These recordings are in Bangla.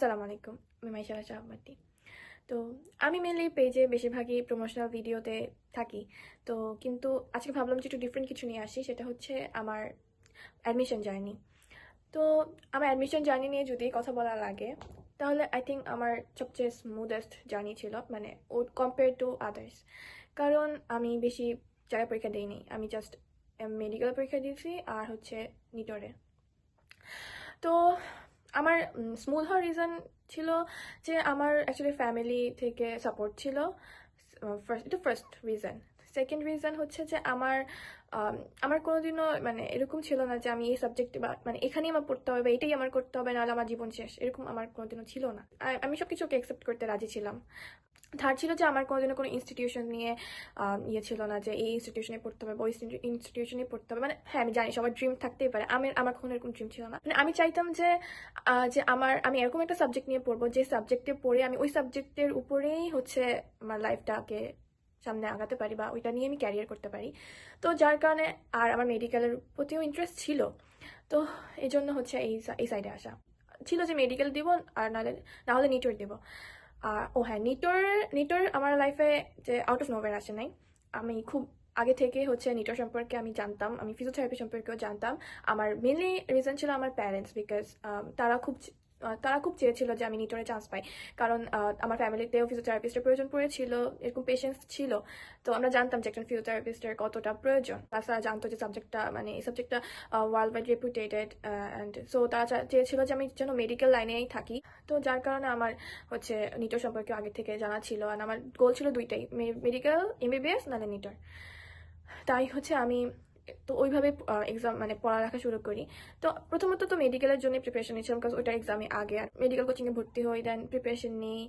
আসসালামু আলাইকুম, আমি মাইশারা শাহমাতি তো আমি মেনলি পেজে বেশিরভাগই প্রমোশনাল ভিডিওতে থাকি। তো কিন্তু আজকে ভাবলাম যে একটু ডিফারেন্ট কিছু নিয়ে আসি, সেটা হচ্ছে আমার অ্যাডমিশন জার্নি তো আমার অ্যাডমিশন জার্নি নিয়ে যদি কথা বলা লাগে তাহলে আই থিঙ্ক আমার সবচেয়ে স্মুথেস্ট জার্নি ছিল মানে ও কম্পেয়ার টু আদার্স কারণ আমি বেশি জায়গায় পরীক্ষা দিইনি আমি জাস্ট মেডিকেল পরীক্ষা দিয়েছি আর হচ্ছে নিটরে। তো আমার স্মুথ হওয়ার রিজন ছিল যে আমার অ্যাকচুয়ালি ফ্যামিলি থেকে সাপোর্ট ছিল ফার্স্ট এটা ফার্স্ট রিজন সেকেন্ড রিজন হচ্ছে যে আমার আম, আমার কোনোদিনও মানে এরকম ছিল না যে আমি এই সাবজেক্টে বা মানে এখানেই আমার পড়তে হবে বা এটাই আমার করতে হবে নাহলে আমার জীবন শেষ। এরকম আমার কোনোদিনও ছিল না। আমি সব কিছুকে অ্যাকসেপ্ট করতে রাজি ছিলাম। থার্ড ছিল যে আমার কোনোদিনও কোনো ইনস্টিটিউশন নিয়ে ইয়ে ছিল না যে এই ইনস্টিটিউশনে পড়তে হবে ওই ইনস্টিটিউশনে পড়তে হবে। মানে হ্যাঁ আমি জানি সবার ড্রিম থাকতেই পারে। আমি আমার কখনো এরকম ড্রিম ছিল না। মানে আমি চাইতাম যে যে আমার আমি এরকম একটা সাবজেক্ট নিয়ে পড়ব যে সাবজেক্টে পড়ে আমি ওই সাবজেক্টের উপরেই হচ্ছে আমার লাইফটাকে সামনে আগাতে পারি বা ওইটা নিয়ে আমি ক্যারিয়ার করতে পারি। তো যার কারণে আর আমার মেডিকেলের প্রতিও ইন্টারেস্ট ছিল। তো এই জন্য হচ্ছে এই এই সাইডে আসা। ছিল যে মেডিকেল দিব, আর নাহলে না হলে নিটোর দিব। আর, ও হ্যাঁ নিটোর নিটোর আমার লাইফে যে আউট অফ নোভের আসে নাই। আমি খুব আগে থেকে হচ্ছে নিটোর সম্পর্কে আমি জানতাম, আমি ফিজিওথেরাপি সম্পর্কেও জানতাম। আমার মেনলি রিজন ছিল আমার প্যারেন্টস বিকজ তারা খুব তারা খুব চেয়েছিল যে আমি নিটোরে চান্স পাই। কারণ আমার ফ্যামিলিতেও ফিজিওথেরাপিস্টের প্রয়োজন পড়েছিল, এরকম পেশেন্টস ছিল। তো আমরা জানতাম যে একজন ফিজিওথেরাপিস্টের কতটা প্রয়োজন। তাছাড়া জানতো যে সাবজেক্টটা মানে এই সাবজেক্টটা world wide reputed and so তারা চেয়েছিল যে আমি যেন মেডিকেল লাইনেই থাকি। তো যার কারণে আমার হচ্ছে নিটোর সম্পর্কে আগে থেকে জানা ছিল। আর আমার গোল ছিল দুইটাই মেডিকেল এমবিবিএস নাহলে নিটোর। তাই হচ্ছে আমি তো ওইভাবে এক্সাম মানে পড়ালেখা শুরু করি। তো প্রথমত তো মেডিকেলের জন্য প্রিপারেশন নিয়েছিলাম, কারণ ওইটা এক্সামে আগে। আর মেডিকেল কোচিংয়ে ভর্তি হই দেন প্রিপারেশন নিই।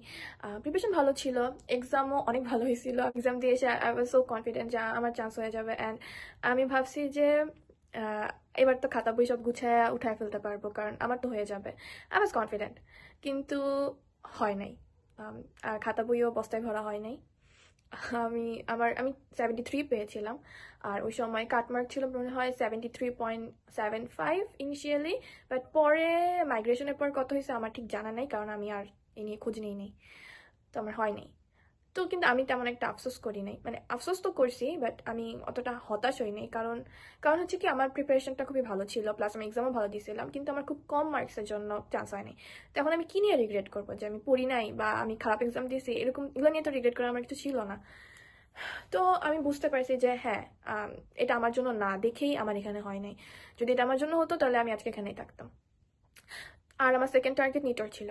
প্রিপারেশন ভালো ছিল এক্সামও অনেক ভালো হয়েছিল। এক্সাম দিয়ে এসে আই ওয়াজ সো কনফিডেন্ট যে আমার চান্স হয়ে যাবে। অ্যান্ড আমি ভাবছি যে এবার তো খাতা বই সব গুছায়, উঠায় ফেলতে পারব, কারণ আমার তো হয়ে যাবে। আই ওয়াজ কনফিডেন্ট কিন্তু হয় নাই। আর খাতা বইও বস্তায় ভরা হয় নাই। আমি আমার, আমি সেভেন্টি থ্রি পেয়েছিলাম। আর ওই সময় কাটমার্ক ছিল মনে হয় seventy three point seven five initially but পরে মাইগ্রেশনের পর কত হয়েছে আমার ঠিক জানা নেই, কারণ আমি আর এ নিয়ে খোঁজ নেই নেই। তো আমার হয়নি তো কিন্তু আমি তেমন একটা আফসোস করি নাই। মানে আফসোস তো করছি বাট আমি অতটা হতাশ হই নাই। কারণ কারণ হচ্ছে কি আমার প্রিপারেশনটা খুবই ভালো ছিল প্লাস আমি এক্সামও ভালো দিয়েছিলাম কিন্তু আমার খুব কম মার্কসের জন্য চান্স হয় নাই তখন আমি কি নিয়ে রিগ্রেট করব যে আমি পড়ি নাই বা আমি খারাপ এক্সাম দিয়েছি এরকম, এগুলো নিয়ে তো রিগ্রেট করার আমার কিছু ছিল না। তো আমি বুঝতে পারছি যে হ্যাঁ এটা আমার জন্য না দেখেই আমার এখানে হয় নাই। যদি এটা আমার জন্য হতো তাহলে আমি আজকে এখানেই থাকতাম। আর আমার সেকেন্ড টার্গেট নিটর ছিল।